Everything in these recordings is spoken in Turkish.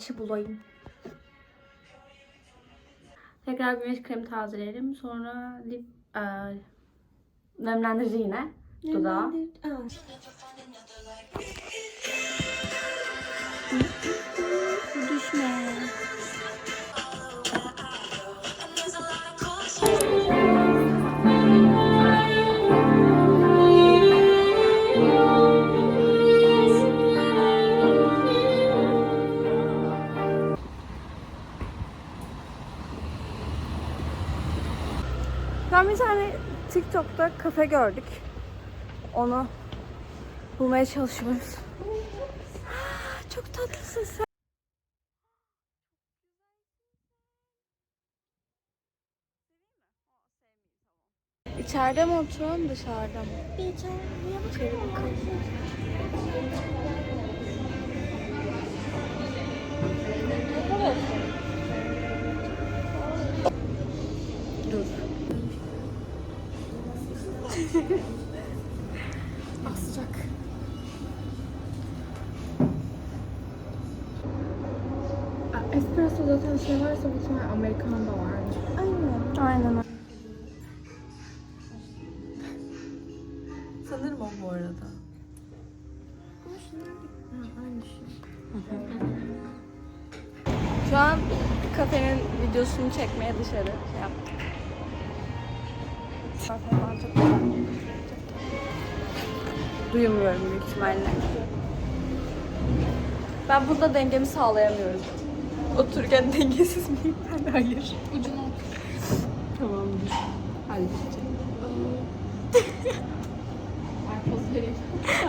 açı bulayım. Tekrar güneş kremi tazelerim. Sonra lip e, nemlendirici yine. Dudağı. Düşme. TikTok'ta kafe gördük. Onu bulmaya çalışıyoruz. Çok tatlısın sen. İçeride mi oturalım dışarıda mı? İçeride. İçeri ah sıcak. Espresso zaten şey varsa bir tane Amerikan da var. Aynen. Aynen. Sanırım o bu arada. Ha, aynı şey. Şu an kafenin videosunu çekmeye dışarı şey yaptık. Kafe. Duymuyorum büyük ihtimalle. Ben burada dengemi sağlayamıyorum. Otururken dengesiz miyim ben? Hayır. Ucunu Tamamdır. Halledeceğim.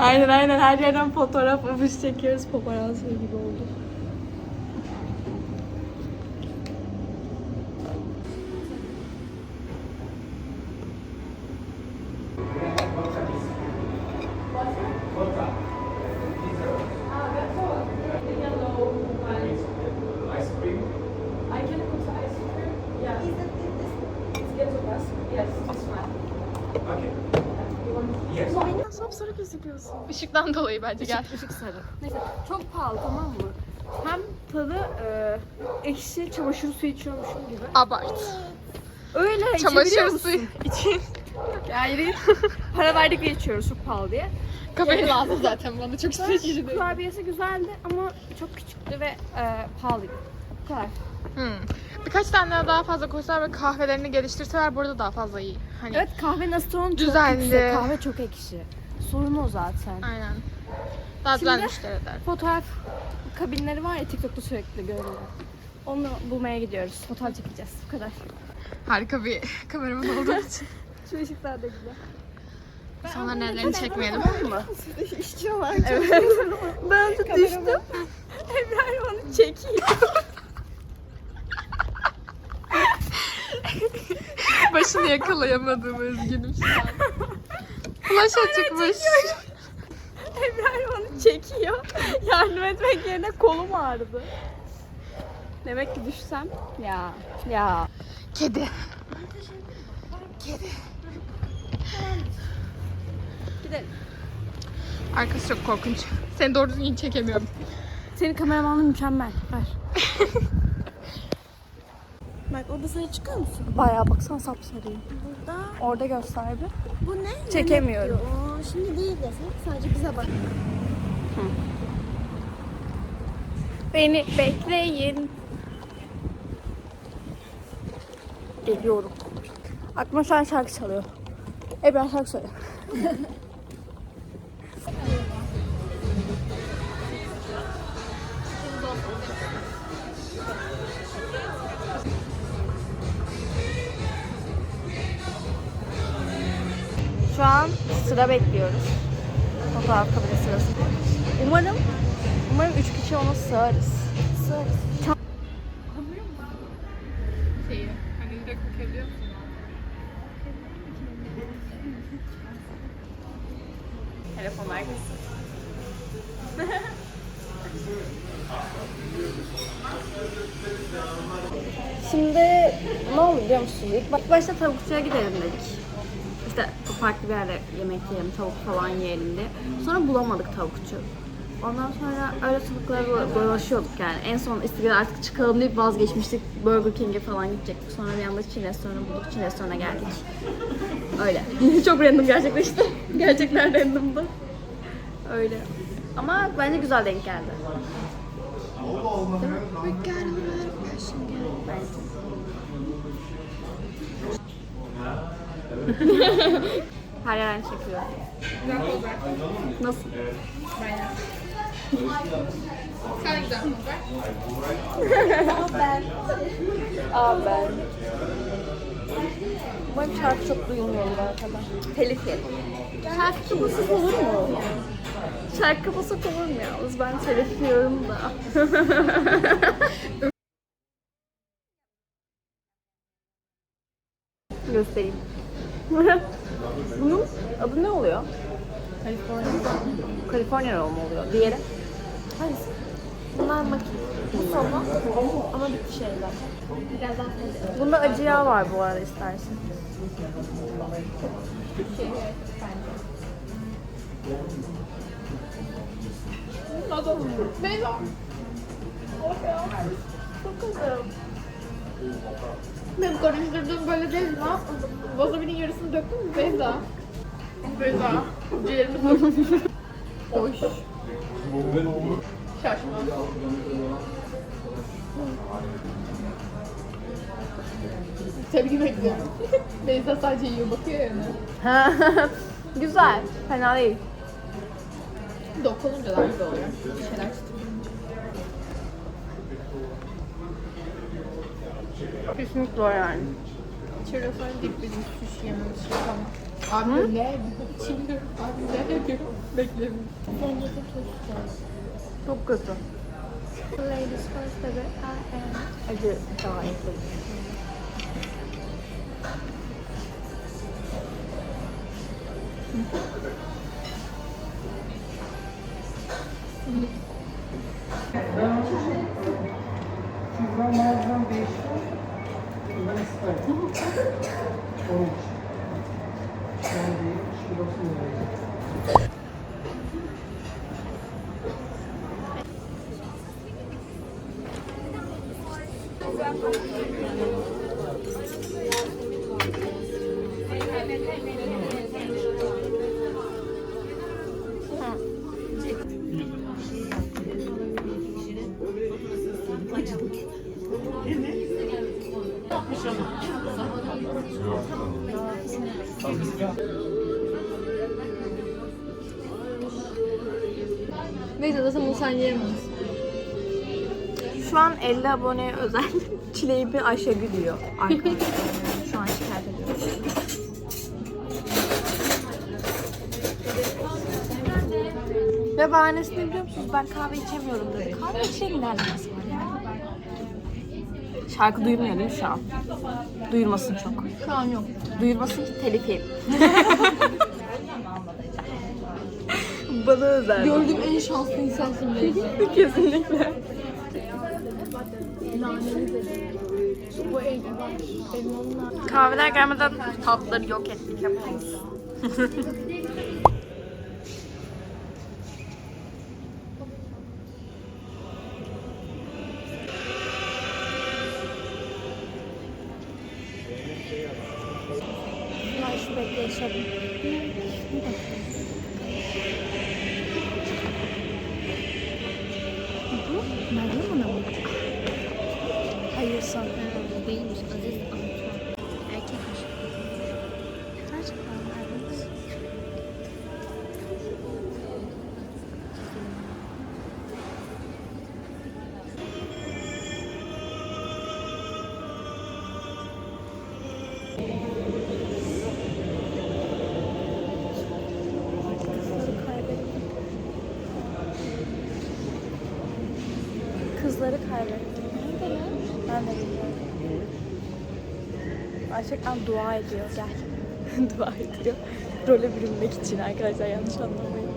Aynen aynen her yerden fotoğraf afiş çekiyoruz. Paparazzi gibi oldu. Işıktan dolayı bence gel. Işık sarı. Neyse çok pahalı tamam mı? Hem tadı e, ekşi çamaşır suyu içiyormuşum gibi. Abart. Öyle Çamaşır musun? suyu için. Yani para verdik diye içiyoruz çok pahalı diye. Kafeye lazım zaten bana çok seçici değil. Kurabiyesi güzeldi ama çok küçüktü ve e, pahalıydı. Bu kadar. Hmm. Birkaç tane daha fazla koysalar ve kahvelerini geliştirseler burada daha fazla iyi. Hani Evet kahve nasıl çok yüksek. Kahve çok ekşi. Sorun o zaten. aynen. Daha güzel Şimdi- müşteriler. Fotoğraf kabinleri var ya TikTok'ta sürekli görüyorum. Onu bulmaya gidiyoruz. Fotoğraf çekeceğiz. Bu kadar. Harika bir kameraman olduğu için. Şu ışıklar da güzel. İnsanların ellerini çekmeyelim. Mı? İşçi olarak Evet. ben de düştüm. Ebrar onu çekiyor. Başını yakalayamadım üzgünüm şu an. Flaşa çıkmış. Ebrar onu çekiyor. Yardım etmek yerine kolum ağrıdı. Demek ki düşsem. Ya. Ya. Kedi. Gidelim. Arkası çok korkunç. Seni doğru düzgün çekemiyorum. Senin kameramanın mükemmel. Ver. Bak orada sana çıkıyor musun? Bayağı baksana sapsarıyım. Burada Orada göster bir. bu ne? Çekemiyorum. Aa, şimdi değil desek sadece bize bak. Beni bekleyin. Geliyorum. Aklıma şu an şarkı çalıyor. Ebrar şarkı söyle. Şu an sıra bekliyoruz. Fotoğraf kabine sırası. Umarım, umarım üç kişi ona sığarız. Sığarız. Şeyi. Hani direkt bakabiliyor musun? Telefon arkası. Şimdi ne oldu biliyor musun? İlk bak- başta tavukçuya gidelim dedik. İşte farklı bir yerde yemek yiyelim, tavuk falan yiyelim diye. Sonra bulamadık tavukçu. Ondan sonra öyle sokaklara do- dolaşıyorduk yani. En son İstiklal artık çıkalım deyip vazgeçmiştik. Burger King'e falan gidecektik. Sonra bir anda Çin restoranı bulduk. Çin restoranına geldik. Öyle. Çok random gerçekleşti. Gerçekten randomdı. Öyle. Ama bence güzel denk geldi. Her yer aynı çekiyor. Nasıl? Sen de güzel ver. Aa ben. Umarım şarkı çok duyulmuyordur arkada. Telif yedim. Şarkı kapasık olur mu? Şarkı kapasık olur mu yalnız? Ben telif yiyorum da. Göstereyim. Bunun adı ne oluyor? California. California roll mu oluyor? Diğeri? Hangisi? Bunlar makine. Bu soba ama bitti şeyler. Biraz daha fazla. Bunda acı yağ var bu arada istersen. Beyza. Ben karıştırdım böyle değil mi? Wasabi'nin yarısını döktün mü Beyza? Beyza. Ciğerimi döktüm. Oy. Şaşma. Tepki bekliyorum. Beyza sadece yiyor bakıyor yani. Güzel. Fena değil. Dokununca daha güzel oluyor. Bir şeyler çıtır. Kesinlikle o yani. İçeride sonra dik bizim sushi yememiz. Abi ne? Abi ne? Bekleyin. Turşusu. Çok kötü. Ladies first tabi. Acı daha iyi. Şuradan Neyse zaten bunu sen yiyemezsin. Şu an 50 aboneye özel çileği bir Ayşegül diyor. Şu an şikayet ediyorum. Ve bahanesini biliyor musunuz? Ben kahve içemiyorum dedi. Kahve içelim var yani? Şarkı duyulmuyor değil mi şu an? Duyulmasın çok. Şu an yok. Duyulmasın ki telif. Bana özel. Gördüğüm en şanslı insansın Beyza. Kesinlikle. Kahveler gelmeden tatları yok ettik hepimiz. Bekle yaşadım. Sanırım. Değilmiş. Aziz Antoine. Erkekmiş. Kızları kaybettim. Kızları kaybettim. Neredeler? Ben de bilmiyorum. Gerçekten dua ediyor. Gel. dua ediyor. Role bürünmek için arkadaşlar yanlış anlamayın.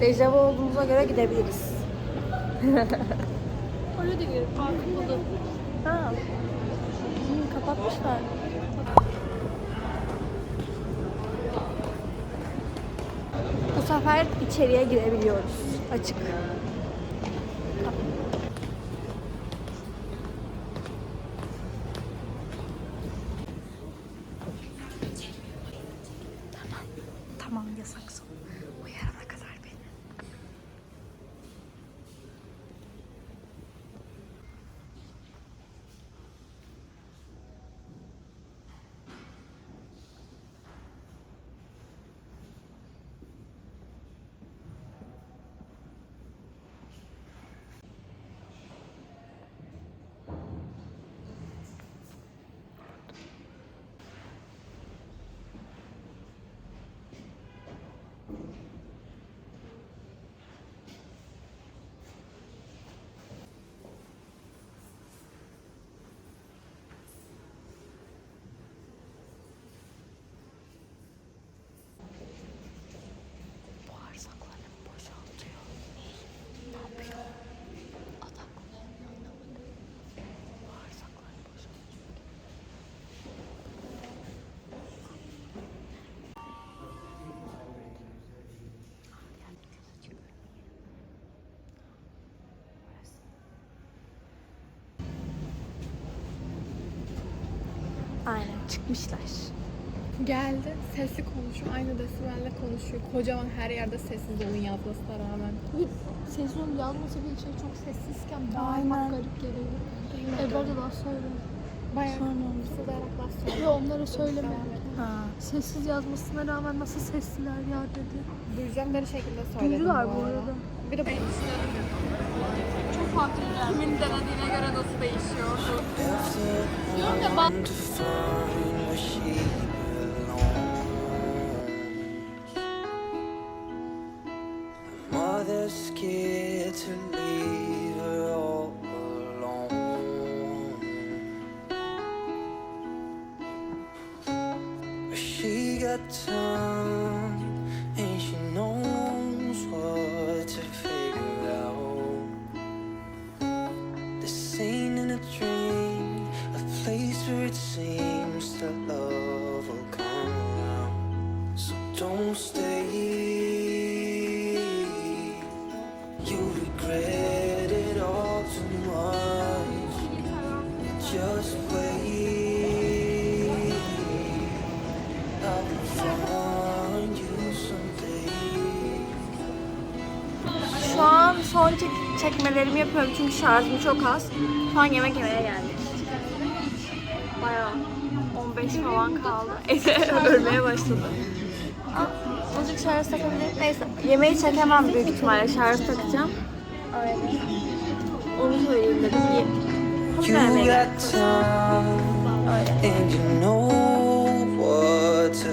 Dejavu olduğumuza göre gidebiliriz. Oraya da girelim. Aa kapalı. Ha. Hmm, kapatmışlar. Bu sefer içeriye girebiliyoruz. Açık. Tamam. Tamam yasaksın. Uyarana kadar beni. Bağırsaklarını boşaltıyor. Ne yapıyor? Adam anlamadım. Bağırsaklarını boşaltıyor. Aynen çıkmışlar. Geldi. Sesli konuşuyor. Aynı desibelle konuşuyor. Kocaman her yerde sessiz olun yazmasına rağmen. Ses onu yazmasa bir şey çok sessizken bağırmak garip geliyor. Ebrar da laf söylüyor. Bayağı fısıldayarak laf Ve söylüyor. onlara söyleme. Ha. Sessiz yazmasına rağmen nasıl sesliler ya dedi. Duyacakları şekilde söyledim Duydular bu arada. Bir de Çok farklı. Kimin denediğine göre nasıl değişiyor? Mother's scared to leave her all alone. She got time Şu an son çek çekmelerimi yapıyorum çünkü şarjım çok az. Şu an yemek yemeye geldik. Bayağı 15 falan kaldı. Ede ölmeye başladı. Azıcık şarj takabilirim. Neyse yemeği çekemem büyük ihtimalle şarj takacağım. Aynen. Onu söyleyeyim dedim. Ye- You got time and you know what to